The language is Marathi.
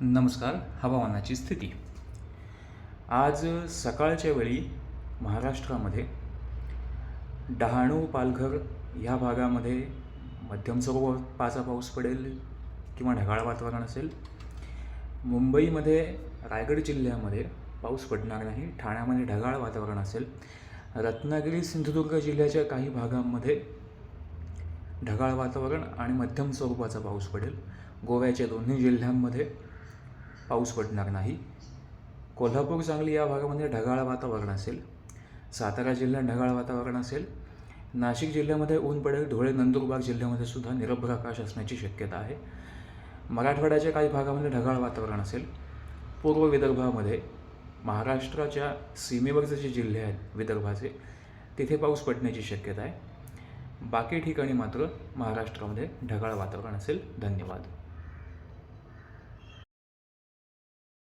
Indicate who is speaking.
Speaker 1: नमस्कार हवामानाची स्थिती. आज सकाळच्या वेळी महाराष्ट्रामध्ये डहाणू पालघर ह्या भागामध्ये मध्यम स्वरूपाचा पाऊस पडेल किंवा ढगाळ वातावरण असेल. मुंबईमध्ये रायगड जिल्ह्यामध्ये पाऊस पडणार नाही ठाण्यामध्ये ढगाळ वातावरण असेल. रत्नागिरी सिंधुदुर्ग जिल्ह्याच्या काही भागांमध्ये ढगाळ वातावरण आणि मध्यम स्वरूपाचा पाऊस पडेल. गोव्याच्या दोन्ही जिल्ह्यांमध्ये पाऊस पडणार नाही. कोल्हापूर सांगली या भागामध्ये ढगाळ वातावरण असेल. सातारा जिल्ह्यात ढगाळ वातावरण असेल. नाशिक जिल्ह्यामध्ये ऊन पडेल. धुळे नंदुरबार जिल्ह्यामध्ये सुद्धा निरभ्र आकाश असण्याची शक्यता आहे. मराठवाड्याच्या काही भागामध्ये ढगाळ वातावरण असेल. पूर्व विदर्भामध्ये महाराष्ट्राच्या सीमेवरचे जे जिल्हे आहेत विदर्भाचे तिथे पाऊस पडण्याची शक्यता आहे. बाकी ठिकाणी मात्र महाराष्ट्रामध्ये ढगाळ वातावरण असेल. धन्यवाद.